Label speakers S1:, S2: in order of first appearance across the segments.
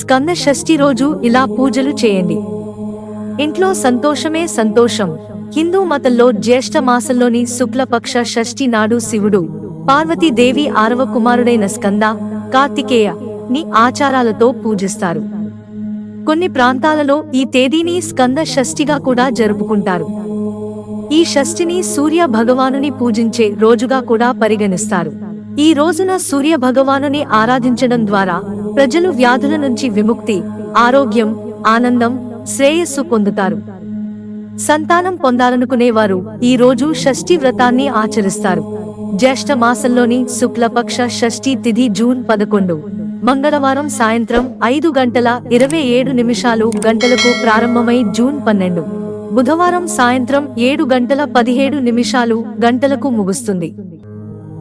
S1: స్కంద షష్ఠి రోజు ఇలా పూజలు చేయండి. ఇంట్లో సంతోషమే సంతోషం. హిందూ మతంలో జ్యేష్ఠ మాసంలోని శుక్లపక్ష షష్ఠి నాడు శివుడు పార్వతీదేవి ఆరవ కుమారుడైన స్కంద కార్తికేయ ని ఆచారాలతో పూజిస్తారు. కొన్ని ప్రాంతాలలో ఈ తేదీని స్కంద షష్ఠిగా కూడా జరుపుకుంటారు. ఈ షష్ఠిని సూర్య భగవానుని పూజించే రోజుగా కూడా పరిగణిస్తారు. ఈ రోజున సూర్య భగవానుని ఆరాధించడం ద్వారా ప్రజలు వ్యాధుల నుంచి విముక్తి ఆరోగ్యం ఆనందం శ్రేయస్సు పొందుతారు. సంతానం పొందాలనుకునేవారు ఈ రోజు షష్ఠి వ్రతాన్ని ఆచరిస్తారు. జ్యేష్ఠ మాసంలోని శుక్లపక్ష షష్ఠి తిథి జూన్ పదకొండు. మంగళవారం సాయంత్రం ఐదు గంటల ఇరవై ఏడు నిమిషాలు గంటలకు ప్రారంభమై జూన్ పన్నెండు. బుధవారం సాయంత్రం ఏడు గంటల పదిహేడు నిమిషాలు గంటలకు ముగుస్తుంది.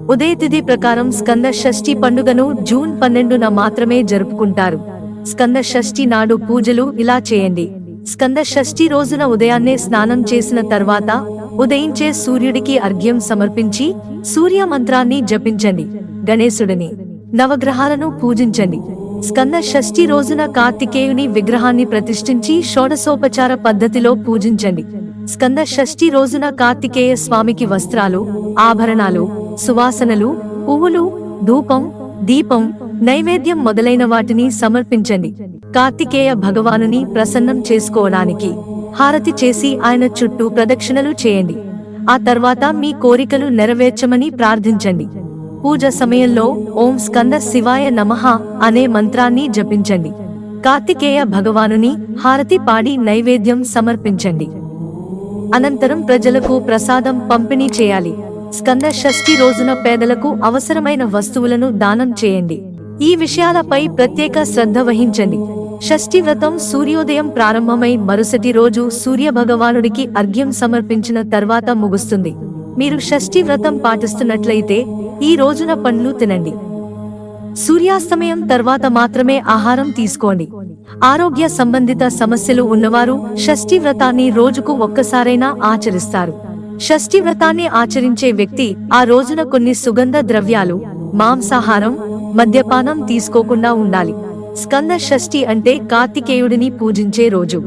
S1: ఉదయతిథి ప్రకారం స్కంద షష్ఠి పండుగను జూన్ పన్నెండున మాత్రమే జరుపుకుంటారు. స్కంద షష్ఠి నాడు పూజలు ఇలా చేయండి. స్కంద షష్ఠి రోజున ఉదయాన్నే స్నానం చేసిన తర్వాత ఉదయించే సూర్యుడికి అర్ఘ్యం సమర్పించి సూర్య మంత్రాన్ని జపించండి. గణేశుడిని నవగ్రహాలను పూజించండి. స్కంద షష్ఠి రోజున కార్తికేయుని విగ్రహాన్ని ప్రతిష్ఠించి షోడసోపచార పద్ధతిలో పూజించండి. స్కంద షష్ఠి రోజున కార్తికేయ స్వామికి వస్త్రాలు ఆభరణాలు సువాసనలు పువ్వులు ధూపం దీపం నైవేద్యం మొదలైన వాటిని సమర్పించండి. కార్తికేయ భగవానుని ప్రసన్నం చేసుకోవడానికి హారతి చేసి ఆయన చుట్టూ ప్రదక్షిణలు చేయండి. ఆ తర్వాత మీ కోరికలు నెరవేర్చమని ప్రార్థించండి. పూజ సమయంలో ఓం స్కంద శివాయ నమః అనే మంత్రాన్ని జపించండి. కార్తికేయ భగవానుని హారతి పాడి నైవేద్యం సమర్పించండి. అనంతరం ప్రజలకు ప్రసాదం పంపిణీ చేయాలి. స్కంద షష్ఠి రోజున పేదలకు అవసరమైన వస్తువులను దానం చేయండి. ఈ విషయాలపై ప్రత్యేక శ్రద్ధ వహించండి. షష్ఠి వ్రతం సూర్యోదయం ప్రారంభమై మరుసటి రోజు సూర్య భగవానుడికి అర్ఘ్యం సమర్పించిన తర్వాత ముగుస్తుంది. మీరు షష్ఠి వ్రతం పాటిస్తున్నట్లయితే ఈ రోజున పండ్లు తినండి. సూర్యాస్తమయం తర్వాత మాత్రమే ఆహారం తీసుకోండి. ఆరోగ్య సంబంధిత సమస్యలు ఉన్నవారు షష్ఠి వ్రతాన్ని రోజుకు ఒక్కసారైనా ఆచరిస్తారు. షష్ఠి వ్రతాన్ని ఆచరించే వ్యక్తి ఆ రోజున కొన్ని సుగంధ ద్రవ్యాలు మాంసాహారం మద్యపానం తీసుకోకుండా ఉండాలి. స్కంద షష్ఠి అంటే కార్తికేయుడిని పూజించే రోజు.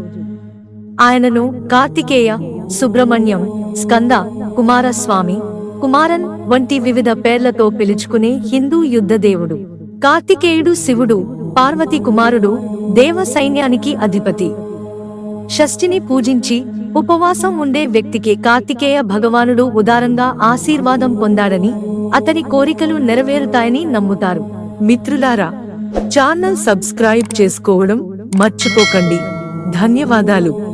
S1: ఆయనను కార్తికేయ సుబ్రహ్మణ్యం స్కంద కుమారస్వామి కుమారన్ వంటి వివిధ పేర్లతో పిలుచుకునే హిందూ యుద్ధ దేవుడు. కార్తికేయుడు శివుడు పార్వతి కుమారుడు దేవ సైన్యానికి అధిపతి. షష్ఠిని పూజించి ఉపవాసం ఉండే వ్యక్తికి కార్తికేయ భగవానుడు ఉదారంగా ఆశీర్వాదం పొందాడని అతని కోరికలు నెరవేరుతాయని నమ్ముతారు. మిత్రులారా ఛానల్ సబ్స్క్రైబ్ చేసుకోవడం మర్చిపోకండి. ధన్యవాదాలు.